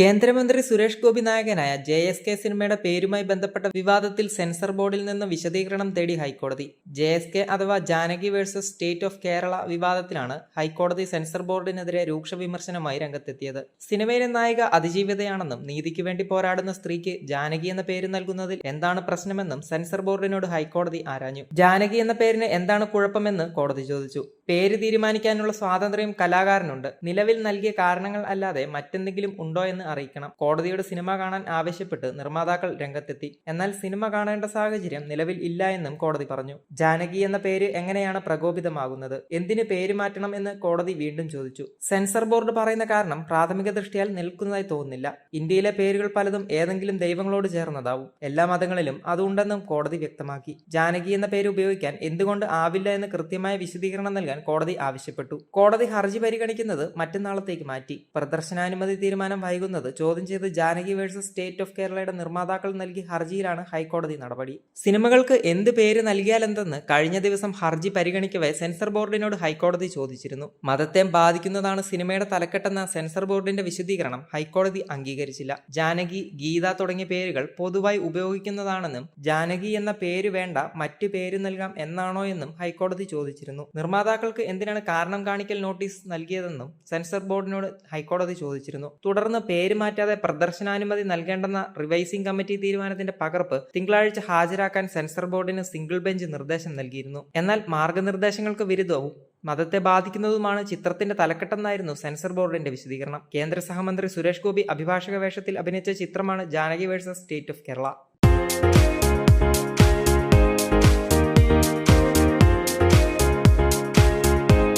കേന്ദ്രമന്ത്രി സുരേഷ് ഗോപി നായകനായ J S K സിനിമയുടെ പേരുമായി ബന്ധപ്പെട്ട വിവാദത്തിൽ സെൻസർ ബോർഡിൽ നിന്ന് വിശദീകരണം തേടി ഹൈക്കോടതി. ജെ എസ് കെ അഥവാ Janaki versus state of Kerala വിവാദത്തിലാണ് ഹൈക്കോടതി സെൻസർ ബോർഡിനെതിരെ രൂക്ഷ വിമർശനമായി രംഗത്തെത്തിയത്. സിനിമയിലെ നായിക അതിജീവിതയാണെന്നും നീതിക്ക് വേണ്ടി പോരാടുന്ന സ്ത്രീക്ക് ജാനകി എന്ന പേര് നൽകുന്നതിൽ എന്താണ് പ്രശ്നമെന്നും സെൻസർ ബോർഡിനോട് ഹൈക്കോടതി ആരാഞ്ഞു. ജാനകി എന്ന പേരിന് എന്താണ് കുഴപ്പമെന്ന് കോടതി ചോദിച്ചു. പേര് തീരുമാനിക്കാനുള്ള സ്വാതന്ത്ര്യം കലാകാരനുണ്ട്. നിലവിൽ നൽകിയ കാരണങ്ങൾ അല്ലാതെ മറ്റെന്തെങ്കിലും ഉണ്ടോ എന്ന് അറിയിക്കണം. കോടതിയുടെ സിനിമ കാണാൻ ആവശ്യപ്പെട്ട് നിർമ്മാതാക്കൾ രംഗത്തെത്തി. എന്നാൽ സിനിമ കാണേണ്ട സാഹചര്യം നിലവിൽ ഇല്ല എന്നും കോടതി പറഞ്ഞു. ജാനകി എന്ന പേര് എങ്ങനെയാണ് പ്രകോപിതമാകുന്നത്? എന്തിന് പേര് മാറ്റണം എന്ന് കോടതി വീണ്ടും ചോദിച്ചു. സെൻസർ ബോർഡ് പറയുന്ന കാരണം പ്രാഥമിക ദൃഷ്ടിയാൽ നിൽക്കുന്നതായി തോന്നുന്നില്ല. ഇന്ത്യയിലെ പേരുകൾ പലതും ഏതെങ്കിലും ദൈവങ്ങളോട് ചേർന്നതാവും. എല്ലാ മതങ്ങളിലും അതുണ്ടെന്നും കോടതി വ്യക്തമാക്കി. ജാനകി എന്ന പേര് ഉപയോഗിക്കാൻ എന്തുകൊണ്ട് ആവില്ല എന്ന് കൃത്യമായ വിശദീകരണം നൽകാൻ കോടതി ആവശ്യപ്പെട്ടു. കോടതി ഹർജി പരിഗണിക്കുന്നത് മറ്റന്നാളത്തേക്ക് മാറ്റി. പ്രദർശനാനുമതി തീരുമാനം വൈകുന്നത് ചോദ്യം ചെയ്ത് ജാനകി വേഴ്സസ് സ്റ്റേറ്റ് ഓഫ് കേരളയുടെ നിർമ്മാതാക്കൾ നൽകിയ ഹർജിയിലാണ് ഹൈക്കോടതി നടപടി. സിനിമകൾക്ക് എന്ത് പേര് നൽകിയാലെന്തെന്ന് കഴിഞ്ഞ ദിവസം ഹർജി പരിഗണിക്കവേ സെൻസർ ബോർഡിനോട് ഹൈക്കോടതി ചോദിച്ചിരുന്നു. മതത്തെ ബാധിക്കുന്നതാണ് സിനിമയുടെ തലക്കെട്ടെന്ന സെൻസർ ബോർഡിന്റെ വിശദീകരണം ഹൈക്കോടതി അംഗീകരിച്ചില്ല. ജാനകി ഗീത തുടങ്ങിയ പേരുകൾ പൊതുവായി ഉപയോഗിക്കുന്നതാണെന്നും ജാനകി എന്ന പേര് വേണ്ട മറ്റു പേര് നൽകാം എന്നാണോ എന്നും ഹൈക്കോടതി ചോദിച്ചിരുന്നു. നിർമ്മാതാക്കൾക്ക് എന്തിനാണ് കാരണം കാണിക്കൽ നോട്ടീസ് നൽകിയതെന്നും സെൻസർ ബോർഡിനോട് ഹൈക്കോടതി ചോദിച്ചിരുന്നു. തുടർന്ന് പേര് മാറ്റാതെ പ്രദർശനാനുമതി നൽകേണ്ടെന്ന റിവൈസിംഗ് കമ്മിറ്റി തീരുമാനത്തിന്റെ പകർപ്പ് തിങ്കളാഴ്ച ഹാജരാക്കാൻ സെൻസർ ബോർഡിന് സിംഗിൾ ബെഞ്ച് നിർദ്ദേശം നൽകിയിരുന്നു. എന്നാൽ മാർഗനിർദ്ദേശങ്ങൾക്ക് വിരുദ്ധവും മതത്തെ ബാധിക്കുന്നതുമാണ് ചിത്രത്തിന്റെ തലക്കെട്ടെന്നായിരുന്നു സെൻസർ ബോർഡിന്റെ വിശദീകരണം. കേന്ദ്ര സഹമന്ത്രി സുരേഷ് ഗോപി അഭിഭാഷക വേഷത്തിൽ അഭിനയിച്ച ചിത്രമാണ് Janaki versus state of Kerala.